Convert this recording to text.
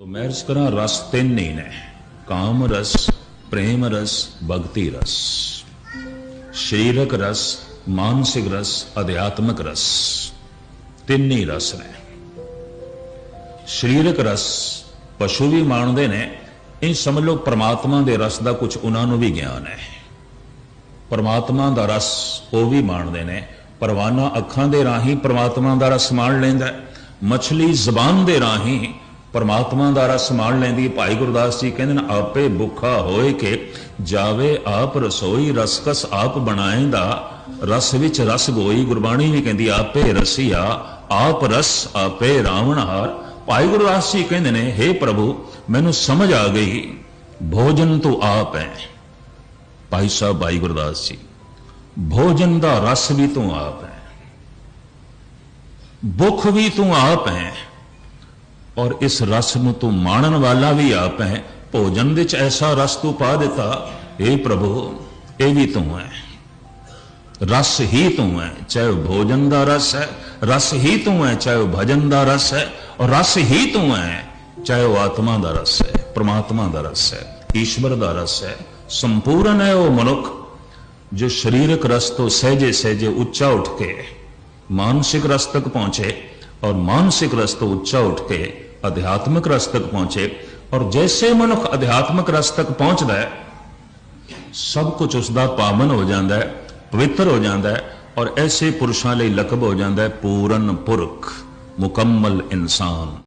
ਤੋ ਮੈਰਿਜ ਕਰਾਂ ਰਸ ਤਿੰਨ ਹੀ ਨੇ ਕਾਮ ਰਸ ਪ੍ਰੇਮ ਰਸ ਭਗਤੀ ਰਸ ਸਰੀਰਕ ਰਸ ਮਾਨਸਿਕ ਰਸ ਅਧਿਆਤਮਕ ਰਸ ਤਿੰਨ ਹੀ ਰਸ ਨੇ ਸਰੀਰਕ ਰਸ ਪਸ਼ੂ ਵੀ ਮਾਣਦੇ ਨੇ ਇਹ ਸਮਝ ਲਓ ਪ੍ਰਮਾਤਮਾ ਦੇ ਰਸ ਦਾ ਕੁਝ ਉਹਨਾਂ ਨੂੰ ਵੀ ਗਿਆਨ ਹੈ ਪਰਮਾਤਮਾ ਦਾ ਰਸ ਉਹ ਵੀ ਮਾਣਦੇ ਨੇ ਪਰਵਾਨਾ ਅੱਖਾਂ ਦੇ ਰਾਹੀਂ ਪਰਮਾਤਮਾ ਦਾ ਰਸ ਮਾਣ ਲੈਂਦਾ ਹੈ। ਮਛਲੀ ਜ਼ਬਾਨ ਦੇ ਰਾਹੀਂ ਪਰਮਾਤਮਾ ਦਾ ਰਸ ਮਾਣ ਲੈਂਦੀ ਭਾਈ ਗੁਰਦਾਸ ਜੀ ਕਹਿੰਦੇ ਨੇ, ਆਪੇ ਭੁੱਖਾ ਹੋਏ ਕੇ ਜਾਵੇ ਆਪ ਰਸੋਈ ਰਸਕਸ ਆਪ ਬਣਾਏਂਦਾ। ਰਸ ਵਿੱਚ ਰਸ ਗੋਈ, ਗੁਰਬਾਣੀ ਵੀ ਕਹਿੰਦੀ, ਆਪੇ ਰਸੀਆ, ਆਪ ਰਸ, ਆਪੇ ਰਾਵਣਹਾਰ ਭਾਈ ਗੁਰਦਾਸ ਜੀ ਕਹਿੰਦੇ ਨੇ हे ਪ੍ਰਭੂ, ਮੈਨੂੰ ਸਮਝ ਆ ਗਈ, ਭੋਜਨ ਤੂੰ ਆਪ ਹੈ। ਭਾਈ ਸਾਹਿਬ, ਭਾਈ ਗੁਰਦਾਸ ਜੀ, ਭੋਜਨ ਦਾ ਰਸ ਵੀ ਤੂੰ ਆਪ ਹੈ। ਭੁੱਖ ਵੀ ਤੂੰ ਆਪ ਹੈ। ਔਰ ਇਸ ਰਸ ਨੂੰ ਤੂੰ ਮਾਣਨ ਵਾਲਾ ਵੀ ਆਪ ਹੈ ਭੋਜਨ ਵਿੱਚ ਐਸਾ ਰਸ ਤੂੰ ਪਾ ਦਿੱਤਾ ਏ ਪ੍ਰਭੂ ਇਹ ਵੀ ਤੂੰ ਹੈ ਰਸ ਹੀ ਤੂੰ ਹੈ ਚਾਹੇ ਉਹ ਭੋਜਨ ਦਾ ਰਸ ਹੈ ਰਸ ਹੀ ਤੂੰ ਹੈ ਚਾਹੇ ਉਹ ਭਜਨ ਦਾ ਰਸ ਹੈ ਔਰ ਰਸ ਹੀ ਤੂੰ ਹੈ ਚਾਹੇ ਉਹ ਆਤਮਾ ਦਾ ਰਸ ਹੈ ਪ੍ਰਮਾਤਮਾ ਦਾ ਰਸ ਹੈ ਈਸ਼ਵਰ ਦਾ ਰਸ ਹੈ ਸੰਪੂਰਨ ਹੈ ਉਹ ਮਨੁੱਖ ਜੋ ਸਰੀਰਕ ਰਸ ਤੋਂ ਸਹਿਜੇ ਸਹਿਜੇ ਉੱਚਾ ਉੱਠ ਕੇ ਮਾਨਸਿਕ ਰਸ ਤੱਕ ਪਹੁੰਚੇ ਔਰ ਮਾਨਸਿਕ ਰਸ ਤੋਂ ਉੱਚਾ ਉੱਠ ਕੇ ਅਧਿਆਤਮਿਕ ਰਸ ਤੱਕ ਪਹੁੰਚੇ ਔਰ ਜੈਸੇ ਮਨੁੱਖ ਅਧਿਆਤਮਿਕ ਰਸ ਤੱਕ ਪਹੁੰਚਦਾ ਹੈ, ਸਭ ਕੁਝ ਉਸ ਦਾ ਪਾਵਨ ਹੋ ਜਾਂਦਾ ਹੈ, ਪਵਿੱਤਰ ਹੋ ਜਾਂਦਾ ਹੈ ਔਰ ਐਸੇ ਪੁਰਸ਼ਾਂ ਲਈ ਲਕਬ ਹੋ ਜਾਂਦਾ ਹੈ, ਪੂਰਨ ਪੁਰਖ, ਮੁਕੰਮਲ ਇਨਸਾਨ।